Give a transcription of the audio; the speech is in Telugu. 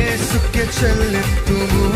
యేసుకే చెల్లెత్తుము.